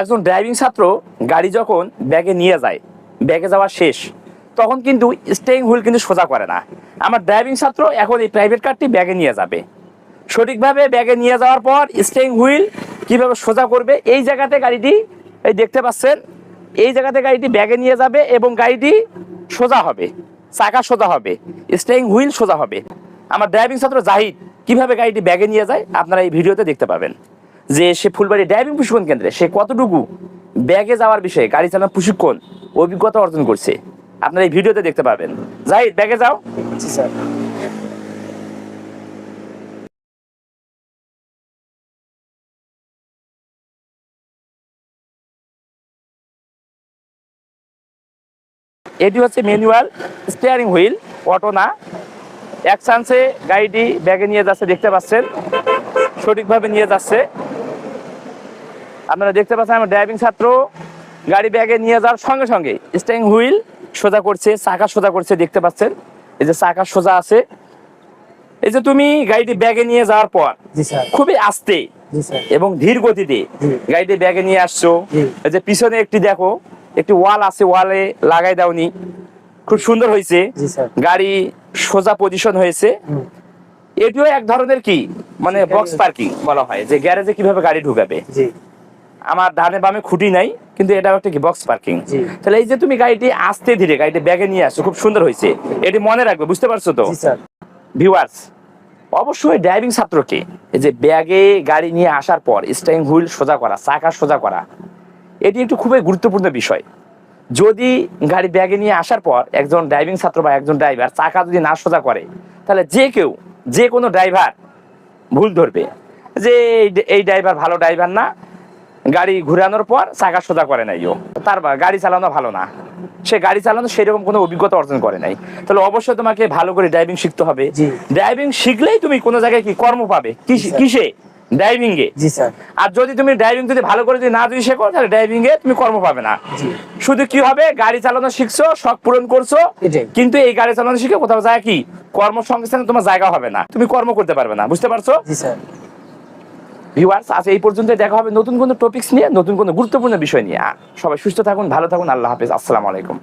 একজন ড্রাইভিং ছাত্র গাড়ি যখন ব্যাগে নিয়ে যায়, ব্যাগে যাওয়া শেষ, তখন কিন্তু স্টেইং হুইল কিন্তু সোজা করে না। আমার ড্রাইভিং ছাত্র এখন এই প্রাইভেট কারটি ব্যাগে নিয়ে যাবে। সঠিকভাবে ব্যাগে নিয়ে যাওয়ার পর স্টেইং হুইল কীভাবে সোজা করবে, এই জায়গাতে গাড়িটি, এই দেখতে পাচ্ছেন, এই জায়গাতে গাড়িটি ব্যাগে নিয়ে যাবে এবং গাড়িটি সোজা হবে, চাকা সোজা হবে স্টেইং হুইল সোজা হবে। আমার ড্রাইভিং ছাত্র জাহিদ কীভাবে গাড়িটি ব্যাগে নিয়ে যায়, আপনারা এই ভিডিওতে দেখতে পাবেন। যে সে ফুলবাড়ি ড্রাইভিং প্রশিক্ষণ কেন্দ্রে সে কতটুকু ব্যাগে যাওয়ার বিষয়ে গাড়ি চালানোর প্রশিক্ষণ অভিজ্ঞতা অর্জন করছে আপনারা এই ভিডিওতে দেখতে পাবেন। জাহিদ ব্যাগে যাও। জি স্যার। এটি হচ্ছে ম্যানুয়াল স্টিয়ারিং হুইল অটো না। এক চান্সে গাড়িটি ব্যাগে নিয়ে যাচ্ছে দেখতে পাচ্ছেন। সঠিকভাবে নিয়ে যাচ্ছে। আপনারা দেখতে পাচ্ছেন আমার ড্রাইভিং ছাত্র গাড়ি ব্যাগে নিয়ে যাওয়ার সঙ্গে সঙ্গে স্টিয়ারিং হুইল সোজা করছে চাকা সোজা করছে দেখতে পাচ্ছেন? এই যে চাকা সোজা আছে। এই যে তুমি গাড়িটি ব্যাগে নিয়ে যাওয়ার পর খুবই আস্তে এবং ধীর গতিতে গাড়িটি ব্যাগে নিয়ে আসছো। এই যে পিছনে একটি দেখো একটি ওয়াল আছে ওয়ালে লাগাই দাওনি। খুব সুন্দর হয়েছে। গাড়ি সোজা পজিশন হয়েছে। এটিও এক ধরনের কি? মানে বক্স পার্কিং বলা হয় যে গ্যারেজে কীভাবে গাড়ি ঢুকাবে। আমার ডানে বামে খুঁটি নাই কিন্তু এটা একটা কি বক্স পার্কিং তাহলে এই যে তুমি গাড়িটি আসতে ধীরে গাড়িটি ব্যাগে নিয়ে আসো খুব সুন্দর হয়েছে। এটি মনে রাখবে বুঝতে পারছ তো? ভিউয়ার্স অবশ্যই ড্রাইভিং ছাত্রকে এই যে ব্যাগে গাড়ি নিয়ে আসার পর স্টাইং হুইল সোজা করা চাকা সোজা করা এটি একটু খুবই গুরুত্বপূর্ণ বিষয়। যদি গাড়ি ব্যাগে নিয়ে আসার পর একজন ড্রাইভিং ছাত্র বা একজন ড্রাইভার চাকা যদি না সোজা করে তাহলে যে কেউ যে কোনো ড্রাইভার ভুল ধরবে। যে এই- ড্রাইভার ভালো ড্রাইভার না গাড়ি ঘুরানোর পর চাকা সোজা করে নাই ও। তার গাড়ি চালানো ভালো না। সে গাড়ি চালানো সেরকম কোনো অভিজ্ঞতা অর্জন করে নাই। তাহলে অবশ্যই তোমাকে ভালো করে ড্রাইভিং শিখতে হবে। ড্রাইভিং শিখলেই তুমি কোনো জায়গায় কি কর্ম পাবে? কিস- কিসে? ড্রাইভিং এ? জি স্যার। আর যদি তুমি ড্রাইভিং যদি ভালো করে যদি না যদি শেখো তাহলে ড্রাইভিং এ তুমি কর্ম পাবে না। শুধু কি হবে? গাড়ি চালানো শিখছো শখ পূরণ করছ কিন্তু এই গাড়ি চালানো শিখে কোথাও যায় কি? কর্মসংস্থানে তোমার জায়গা হবে না। তুমি কর্ম করতে পারবে না। বুঝতে পারছ? জি স্যার। ভিউয়ার্স আজ এই পর্যন্ত দেখা হবে নতুন কোনো টপিকস নিয়ে নতুন কোনো গুরুত্বপূর্ণ বিষয় নিয়ে। সবাই সুস্থ থাকুন ভালো থাকুন আল্লাহ হাফেজ। আসসালামু আলাইকুম।